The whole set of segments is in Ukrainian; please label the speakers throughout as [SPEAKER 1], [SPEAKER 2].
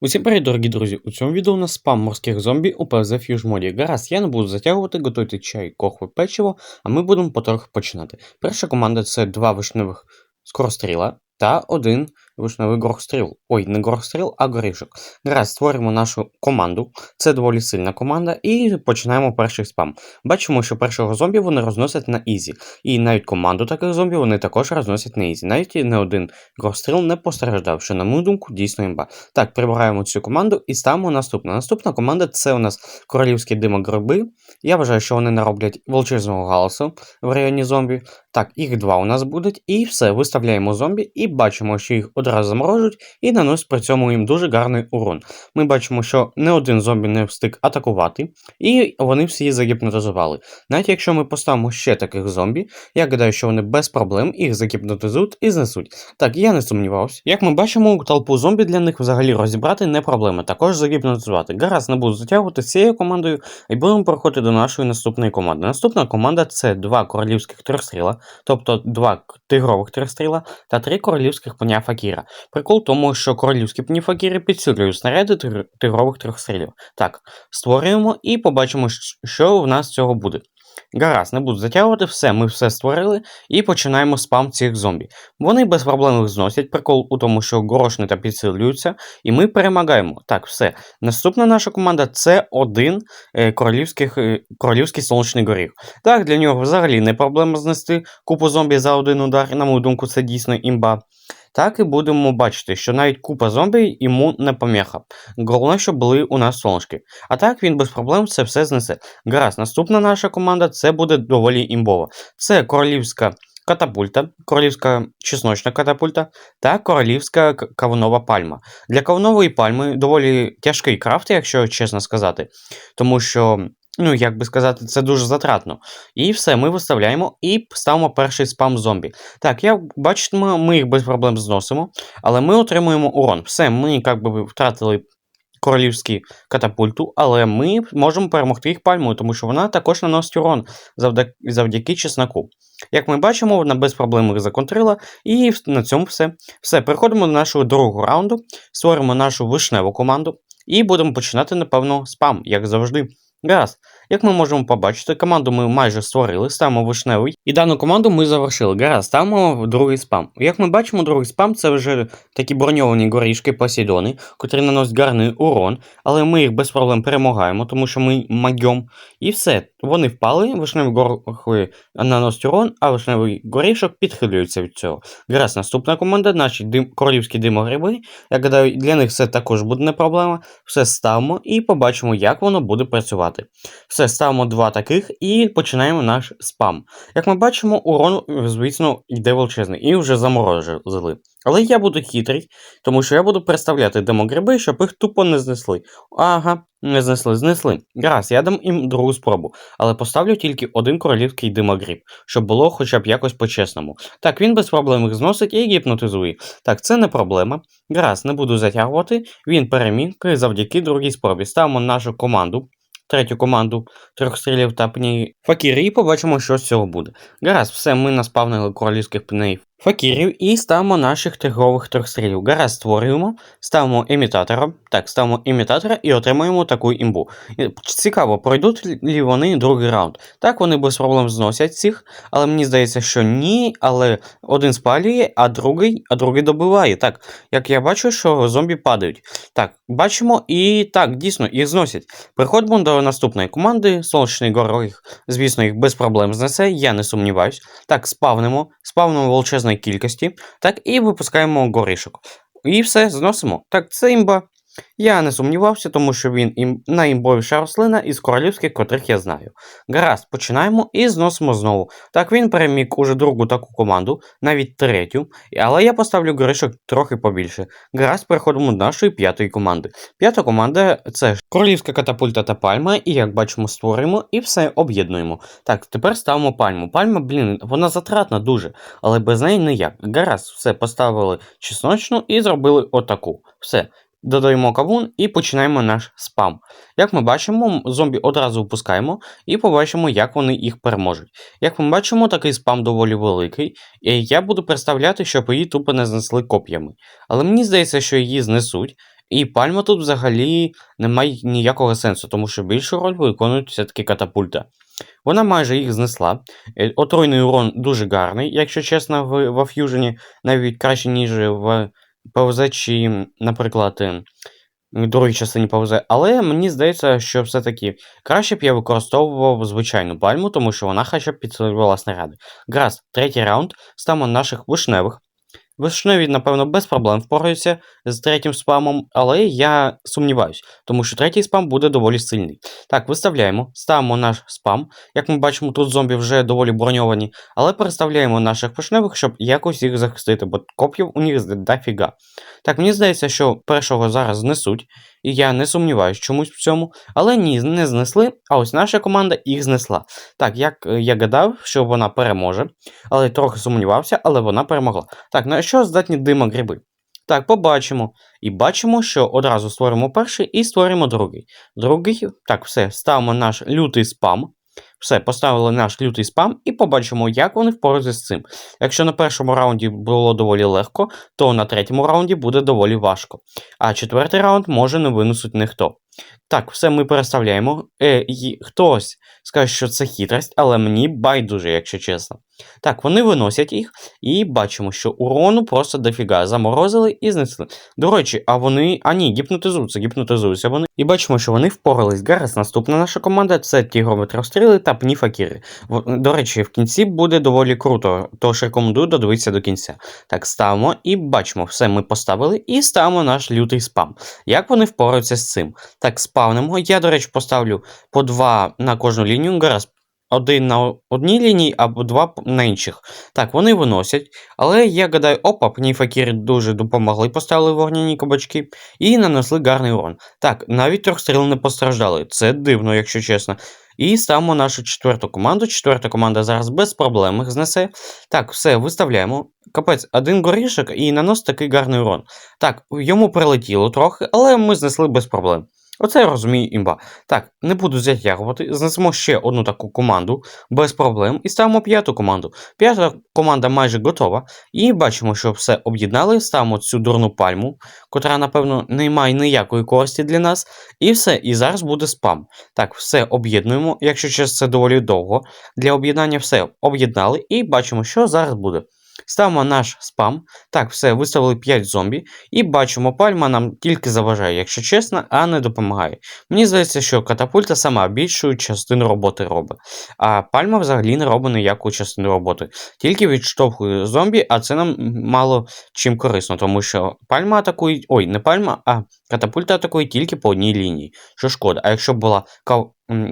[SPEAKER 1] Усім привіт, дорогі друзі! У цьому відео у нас спам морських зомбі у PvZ моді. Гаразд, я не буду затягувати, готуйте чай, кохве, печиво, а ми будемо потрохи починати. Перша команда це два вишневих скоростріла та один вишневий горохстріл. Ой, не горохстріл, а горішок. Гаразд, створюємо нашу команду. Це доволі сильна команда, і починаємо перший спам. Бачимо, що першого зомбі вони розносять на ізі. І навіть команду таких зомбі вони також розносять на ізі. Навіть не один горохстріл не постраждав, що, на мою думку, дійсно імба. Так, прибираємо цю команду і ставимо наступну. Наступна команда це у нас королівські димогриби. Я вважаю, що вони нароблять величезного галасу в районі зомбі. Так, їх два у нас будуть, і все, виставляємо зомбі і бачимо, що їх одразу заморожують і наносять при цьому їм дуже гарний урон. Ми бачимо, що не один зомбі не встиг атакувати, і вони всі загіпнотизували. Навіть якщо ми поставимо ще таких зомбі, я гадаю, що вони без проблем їх загіпнотизують і знесуть. Так, я не сумнівався. Як ми бачимо, толпу зомбі для них взагалі розібрати не проблема, також загіпнотизувати. Гаразд не буду затягувати з цією командою і будемо переходити до нашої наступної команди. Наступна команда це два королівських трьохстріла, тобто два тигрових трьохстріла та три королівських пня Факіра. Прикол тому, що королівські пні Факіри підсилюють снаряди тигрових тигрових трьохстрілів. Так, створюємо і побачимо, що в нас з цього буде. Гаразд, не буду затягувати, все, ми все створили і починаємо спам цих зомбі. Вони без проблем їх зносять. Прикол у тому, що горошни та підсилюються, і ми перемагаємо. Так, все. Наступна наша команда це один е, королівських, е, королівський сонячний горіх. Так, для нього взагалі не проблема знести купу зомбі за один удар. На мою думку, це дійсно імба. Так і будемо бачити, що навіть купа зомбі йому не поміха. Головне, щоб були у нас сонечки. А так він без проблем це все знесе. Гаразд, наступна наша команда це буде доволі імбова. Це королівська катапульта, королівська чесночна катапульта та королівська кавунова пальма. Для кавунової пальми доволі тяжкий крафт, якщо чесно сказати. Тому що, ну як би сказати, це дуже затратно. І все, ми виставляємо і ставимо перший спам зомбі. Так, як бачите, ми їх без проблем зносимо, але ми отримуємо урон. Все, ми як би втратили королівські катапульту, але ми можемо перемогти їх пальмою, тому що вона також наносить урон завдяки, завдяки чесноку. Як ми бачимо, вона без проблем їх законтрила, і на цьому все. Все, переходимо до нашого другого раунду, створимо нашу вишневу команду і будемо починати, напевно, спам, як завжди. Гаразд. Як ми можемо побачити, команду ми майже створили, ставимо вишневий. І дану команду ми завершили. Гаразд, ставимо другий спам. Як ми бачимо, другий спам це вже такі броньовані горішки Посейдони, котрі наносять гарний урон, але ми їх без проблем перемагаємо, тому що ми магьом. І все. Вони впали, вишневі горохи наносять урон, а вишневий горішок підхилюється від цього. Гаразд, наступна команда, наші дим, королівські димогриби. Я гадаю, для них це також буде не проблема. Все ставимо і побачимо, як воно буде працювати. Все, ставимо два таких і починаємо наш спам. Як ми бачимо, урон, звісно, йде величезний і вже заморозили. Але я буду хитрий, тому що я буду представляти демогриби, щоб їх тупо не знесли. Ага, не знесли, знесли. Гаразд, я дам їм другу спробу, але поставлю тільки один королівський димогриб, щоб було хоча б якось по-чесному. Так, він без проблем їх зносить і гіпнотизує. Так, це не проблема. Гаразд, не буду затягувати. Він переміг завдяки другій спробі. Ставимо нашу команду. Третю команду трьох стрілів та пній факірі і побачимо, що з цього буде. Гаразд, все, ми наспавнили королівських пней факірів і ставимо наших торгових трьохстрілів. Гаразд створюємо, ставимо імітатора. Так, ставимо імітатора і отримуємо таку імбу. Цікаво, пройдуть лі вони другий раунд. Так, вони без проблем зносять цих, але мені здається, що ні, але один спалює, а другий, а другий добиває. Так, як я бачу, що зомбі падають. Так, бачимо, і так, дійсно, їх зносять. Переходимо до наступної команди. Сонячний горох, звісно, їх без проблем знесе, я не сумніваюсь. Так, спавнимо, спавнимо величезної кількості, так, і випускаємо горішок. І все, зносимо. Так, це імба. Я не сумнівався, тому що він ім... найімбовіша рослина із королівських, котрих я знаю. Гаразд, починаємо і зносимо знову. Так, він переміг уже другу таку команду, навіть третю, але я поставлю горішок трохи побільше. Гаразд, переходимо до нашої п'ятої команди. П'ята команда це королівська катапульта та пальма, і як бачимо, створюємо і все об'єднуємо. Так, тепер ставимо пальму. Пальма, блін, вона затратна дуже, але без неї ніяк. Гаразд, все поставили чесночну і зробили отаку. Все. Додаємо кавун і починаємо наш спам. Як ми бачимо, зомбі одразу впускаємо і побачимо, як вони їх переможуть. Як ми бачимо, такий спам доволі великий, і я буду представляти, щоб її тупо не знесли коп'ями. Але мені здається, що її знесуть. І пальма тут взагалі не має ніякого сенсу, тому що більшу роль виконують все-таки катапульта. Вона майже їх знесла. Е, Отруйний урон дуже гарний, якщо чесно, в, в ф'южені навіть краще, ніж в ПВЗ чи, наприклад, е, другій частині повзе. Але мені здається, що все-таки краще б я використовував звичайну пальму, тому що вона хоча б підсилювала снаряди. Гаразд, третій раунд. стамо наших вишневих. Вишневі, напевно, без проблем впораються з третім спамом, але я сумніваюсь, тому що третій спам буде доволі сильний. Так, виставляємо, ставимо наш спам. Як ми бачимо, тут зомбі вже доволі броньовані, але переставляємо наших вишневих, щоб якось їх захистити, бо коп'їв у них дофіга. Так, мені здається, що першого зараз знесуть, і я не сумніваюсь чомусь в цьому, але ні, не знесли, а ось наша команда їх знесла. Так, як е, я гадав, що вона переможе, але трохи сумнівався, але вона перемогла. Так, на що здатні дима гриби? Так, побачимо. І бачимо, що одразу створимо перший і створимо другий. Другий, так, все, ставимо наш лютий спам. Все, поставили наш лютий спам і побачимо, як вони впораються з цим. Якщо на першому раунді було доволі легко, то на третьому раунді буде доволі важко. А четвертий раунд може не винесуть ніхто. Так, все ми переставляємо. Е, і Хтось скаже, що це хитрость, але мені байдуже, якщо чесно. Так, вони виносять їх, і бачимо, що урону просто дофіга заморозили і знесли. До речі, а вони. А ні, гіпнотизуються, гіпнотизуються вони. І бачимо, що вони впорались. Гаразд, наступна наша команда це тігрові трьохстріли та пні факіри. До речі, в кінці буде доволі круто, тож рекомендую додивитися до кінця. Так, ставимо і бачимо, все ми поставили, і ставимо наш лютий спам. Як вони впораються з цим? Так, спавнимо. Я, до речі, поставлю по два на кожну лінію. Гаразд. Один на одній лінії, або два на інших. Так, вони виносять. Але я гадаю, опа, пніфакіри дуже допомогли, поставили вогняні кабачки і нанесли гарний урон. Так, навіть трьохстріли не постраждали. Це дивно, якщо чесно. І ставимо нашу четверту команду. Четверта команда зараз без проблем їх знесе. Так, все, виставляємо. Капець, один горішок і наносить такий гарний урон. Так, йому прилетіло трохи, але ми знесли без проблем. Оце я розумію імба. Так, не буду затягувати. Знесемо ще одну таку команду без проблем і ставимо п'яту команду. П'ята команда майже готова. І бачимо, що все об'єднали. Ставимо цю дурну пальму, котра, напевно, не має ніякої користі для нас. І все. І зараз буде спам. Так, все об'єднуємо. Якщо чесно, це доволі довго. Для об'єднання все об'єднали, і бачимо, що зараз буде. Ставимо наш спам. Так, все, виставили 5 зомбі. І бачимо, пальма нам тільки заважає, якщо чесно, а не допомагає. Мені здається, що катапульта сама більшу частину роботи робить. А пальма взагалі не робить ніяку частину роботи. Тільки відштовхує зомбі, а це нам мало чим корисно, тому що пальма атакує. Ой, не пальма, а катапульта атакує тільки по одній лінії. Що шкода, а якщо була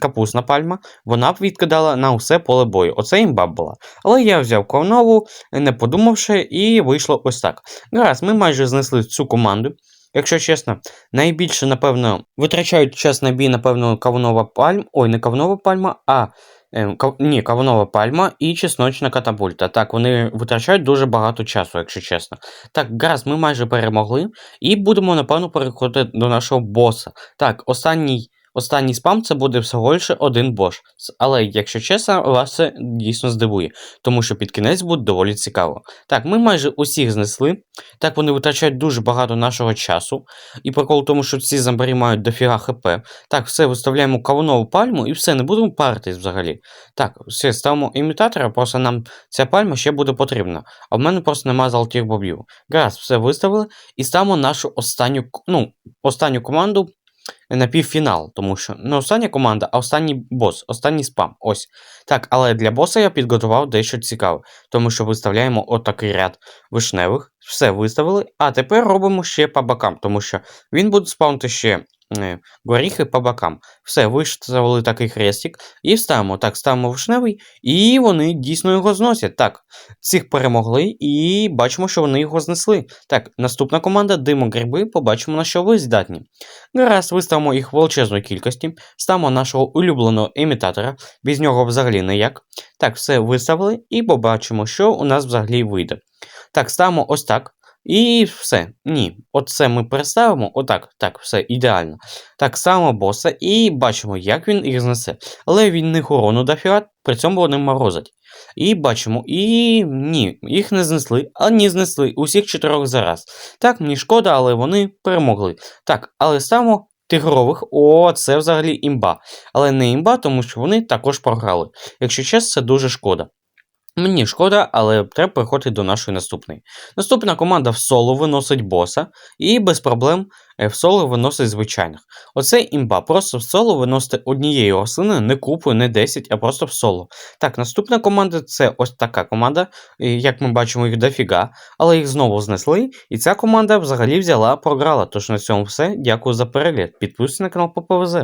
[SPEAKER 1] капусна пальма, вона б відкидала на усе поле бою. Оце імба була. Але я взяв ковнову, не подумавши, і вийшло ось так. Гаразд, ми майже знесли цю команду. Якщо чесно, найбільше, напевно, витрачають час на бій, напевно, кавунова пальма. Ой, не кавунова пальма, а. Ем, кав... Ні, кавунова пальма і чесночна катапульта. Так, вони витрачають дуже багато часу, якщо чесно. Так, гаразд, ми майже перемогли. І будемо, напевно, переходити до нашого боса. Так, останній. Останній спам це буде всього лише один бош. Але, якщо чесно, вас це дійсно здивує, тому що під кінець буде доволі цікаво. Так, ми майже усіх знесли. Так, вони витрачають дуже багато нашого часу. І прикол в тому, що ці зомбарі мають дофіга хп. Так, все, виставляємо кавунову пальму і все, не будемо паритись взагалі. Так, все, ставимо імітатора, просто нам ця пальма ще буде потрібна. А в мене просто немає золотих бобів. Гаразд, все виставили і ставимо нашу останню, ну, останню команду на півфінал, тому що не остання команда, а останній бос, останній спам. Ось. Так, але для боса я підготував дещо цікаве, тому що виставляємо отакий ряд вишневих, все виставили, а тепер робимо ще по бокам, тому що він буде спавнити ще горіхи по бокам. Все, виставили такий хрестик і ставимо. Так, ставимо вишневий, і вони дійсно його зносять. Так, цих перемогли, і бачимо, що вони його знесли. Так, наступна команда Димо Гриби, побачимо, на що ви здатні. Гаразд, виставимо їх в величезної кількості, ставимо нашого улюбленого імітатора, без нього взагалі ніяк. Так, все виставили і побачимо, що у нас взагалі вийде. Так, ставимо ось так. І все. Ні. Оце ми переставимо. Отак. Так, все, ідеально. Так само боса, і бачимо, як він їх знесе. Але він не урону дофіга, при цьому вони морозять. І бачимо, і ні, їх не знесли, а ні знесли усіх чотирьох зараз. Так, мені шкода, але вони перемогли. Так, але ставимо тигрових. О, це взагалі імба. Але не імба, тому що вони також програли. Якщо чесно, це дуже шкода. Мені шкода, але треба переходити до нашої наступної. Наступна команда в соло виносить боса, і без проблем е, в соло виносить звичайних. Оце імба. Просто в соло виносите однією рослиною, не купою, не 10, а просто в соло. Так, наступна команда це ось така команда. Як ми бачимо, їх дофіга, але їх знову знесли. І ця команда взагалі взяла, програла. Тож на цьому все. Дякую за перегляд. Підписуйтесь на канал по ПВЗ.